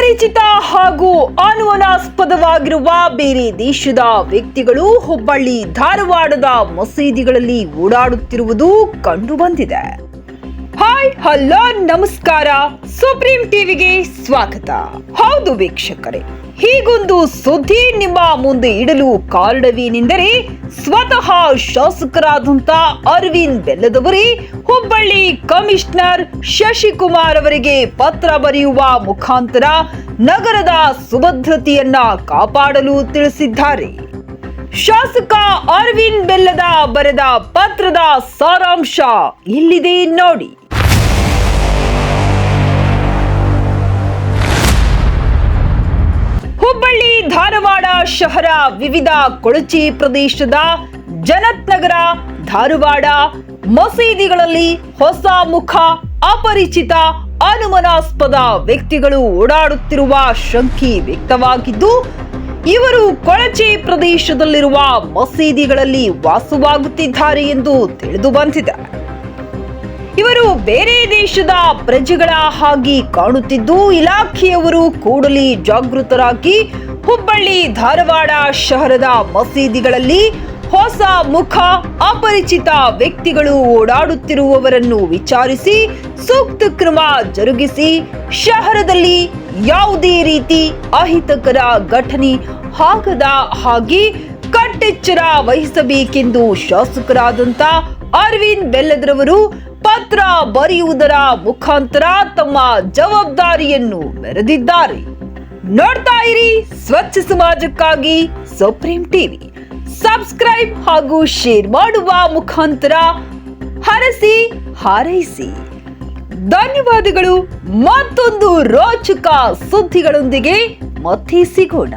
ಅಪರಿಚಿತ ಹಾಗೂ ಅನುಮಾನಾಸ್ಪದವಾಗಿರುವ ಬೇರೆ ದೇಶದ ವ್ಯಕ್ತಿಗಳು, ಹುಬ್ಬಳ್ಳಿ, ಧಾರವಾಡದ ಮಸೀದಿಗಳಲ್ಲಿ ಓಡಾಡುತ್ತಿರುವುದು ಕಂಡುಬಂದಿದೆ. ಹಾಯ್, ಹಲೋ, ನಮಸ್ಕಾರ. ಸುಪ್ರೀಂ ಟಿವಿಗೆ ಸ್ವಾಗತ. ಹೌದು ವೀಕ್ಷಕರೇ, ಹೀಗೊಂದು ಸುದ್ದಿ ನಿಮ್ಮ ಮುಂದೆ ಇಡಲು ಕಾರಣವೇನೆಂದರೆ ಸ್ವತಃ ಶಾಸಕರಾದಂತ ಅರವಿಂದ್ ಬೆಲ್ಲದವರೇ ಹುಬ್ಬಳ್ಳಿ ಕಮಿಷನರ್ ಶಶಿಕುಮಾರ್ ಅವರಿಗೆ ಪತ್ರ ಬರೆಯುವ ಮುಖಾಂತರ ನಗರದ ಸುಭದ್ರತೆಯನ್ನ ಕಾಪಾಡಲು ತಿಳಿಸಿದ್ದಾರೆ. ಶಾಸಕ ಅರವಿಂದ್ ಬೆಲ್ಲದ ಬರೆದ ಪತ್ರದ ಸಾರಾಂಶ ಇಲ್ಲಿದೆ ನೋಡಿ. ಶಹರ, ವಿವಿಧ ಕೊಳಚಿ ಪ್ರದೇಶದ ಜನತ್ ನಗರ ಧಾರವಾಡ ಮಸೀದಿಗಳಲ್ಲಿ ಹೊಸ ಮುಖ, ಅಪರಿಚಿತ, ಅನುಮಾನಾಸ್ಪದ ವ್ಯಕ್ತಿಗಳು ಓಡಾಡುತ್ತಿರುವ ಶಂಕೆ ವ್ಯಕ್ತವಾಗಿದ್ದು, ಇವರು ಕೊಳಚೆ ಪ್ರದೇಶದಲ್ಲಿರುವ ಮಸೀದಿಗಳಲ್ಲಿ ವಾಸವಾಗುತ್ತಿದ್ದಾರೆ ಎಂದು ತಿಳಿದು ಬಂದಿದೆ. ಇವರು ಬೇರೆ ದೇಶದ ಪ್ರಜೆಗಳ ಹಾಗೆ ಕಾಣುತ್ತಿದ್ದು, ಇಲಾಖೆಯವರು ಕೂಡಲೇ ಜಾಗೃತರಾಗಿ ಹುಬ್ಬಳ್ಳಿ, ಧಾರವಾಡ ಶಹರದ ಮಸೀದಿಗಳಲ್ಲಿ ಹೊಸ ಮುಖ ಅಪರಿಚಿತ ವ್ಯಕ್ತಿಗಳು ಓಡಾಡುತ್ತಿರುವವರನ್ನು ವಿಚಾರಿಸಿ ಸೂಕ್ತ ಕ್ರಮ ಜರುಗಿಸಿ ಶಹರದಲ್ಲಿ ಯಾವುದೇ ರೀತಿ ಅಹಿತಕರ ಘಟನೆ ಆಗದ ಹಾಗೆ ಕಟ್ಟೆಚ್ಚರ ವಹಿಸಬೇಕೆಂದು ಶಾಸಕರಾದಂತ ಅರವಿಂದ್ ಬೆಲ್ಲದ್ರವರು ಪತ್ರ ಬರೆಯುವುದರ ಮುಖಾಂತರ ತಮ್ಮ ಜವಾಬ್ದಾರಿಯನ್ನು ಮೆರೆದಿದ್ದಾರೆ. ನೋಡ್ತಾ ಇರಿ ಸ್ವಚ್ಛ ಸಮಾಜಕ್ಕಾಗಿ ಸುಪ್ರೀಂ ಟಿವಿ ಸಬ್ಸ್ಕ್ರೈಬ್ ಹಾಗೂ ಶೇರ್ ಮಾಡುವ ಮುಖಾಂತರ ಹರಸಿ, ಹಾರೈಸಿ. ಧನ್ಯವಾದಗಳು. ಮತ್ತೊಂದು ರೋಚಕ ಸುದ್ದಿಗಳೊಂದಿಗೆ ಮತ್ತೆ ಸಿಗೋಣ.